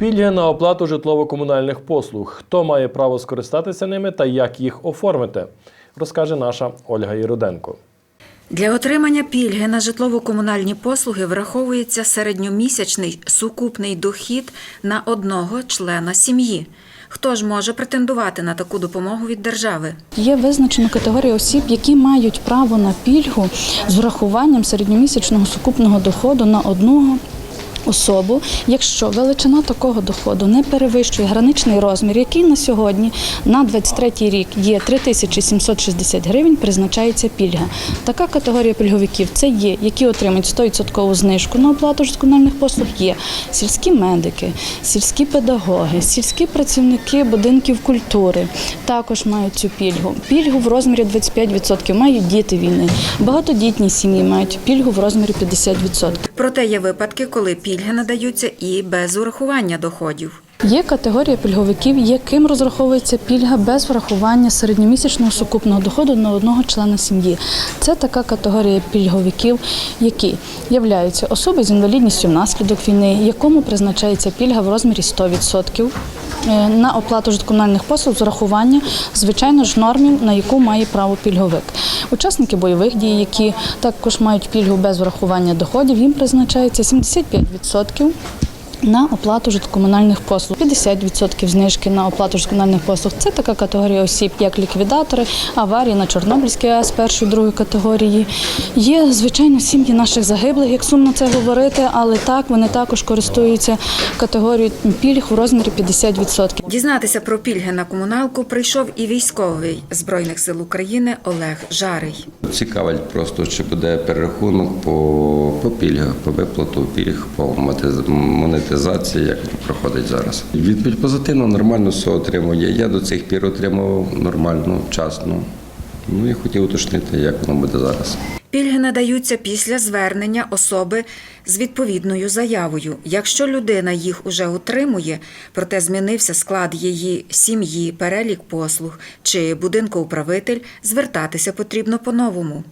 Пільги на оплату житлово-комунальних послуг. Хто має право скористатися ними та як їх оформити, розкаже наша Ольга Єруденко. Для отримання пільги на житлово-комунальні послуги враховується середньомісячний сукупний дохід на одного члена сім'ї. Хто ж може претендувати на таку допомогу від держави? Є визначена категорія осіб, які мають право на пільгу з врахуванням середньомісячного сукупного доходу на одного. Особу, якщо величина такого доходу не перевищує граничний розмір, який на сьогодні на 23 рік є 3760 гривень, призначається пільга. Така категорія пільговиків це є, які отримують 100% знижку на оплату ж комунальних послуг. Є сільські медики, сільські педагоги, сільські працівники будинків культури також мають цю пільгу. Пільгу в розмірі 25% мають діти війни. Багатодітні сім'ї мають пільгу в розмірі 50%. Проте є випадки, коли пільги надаються і без урахування доходів. Є категорія пільговиків, яким розраховується пільга без врахування середньомісячного сукупного доходу на одного члена сім'ї. Це така категорія пільговиків, які являються особи з інвалідністю внаслідок війни, якому призначається пільга в розмірі 100% е, на оплату житлово-комунальних послуг з урахування, звичайно ж, нормів, на яку має право пільговик. Учасники бойових дій, які також мають пільгу без врахування доходів, їм призначається 75% на оплату житлово-комунальних послуг, 50% знижки на оплату житлово-комунальних послуг. Це така категорія осіб, як ліквідатори, аварії на Чорнобильській АЕС першої, другої категорії. Є, звичайно, сім'ї наших загиблих, як сумно це говорити, але так вони також користуються категорією пільг в розмірі 50%. Дізнатися про пільги на комуналку прийшов і військовий Збройних сил України Олег Жарий. Цікавить просто, чи буде перерахунок по, по пільгах, по виплату пільг, по монетизації, як проходить зараз. Відповідь позитивно, нормально все отримує. Я до цих пір отримував нормально, вчасно. Ну і хотів уточнити, як воно буде зараз. Пільги надаються після звернення особи з відповідною заявою. Якщо людина їх уже отримує, проте змінився склад її сім'ї, перелік послуг чи будинкоуправитель, звертатися потрібно по-новому.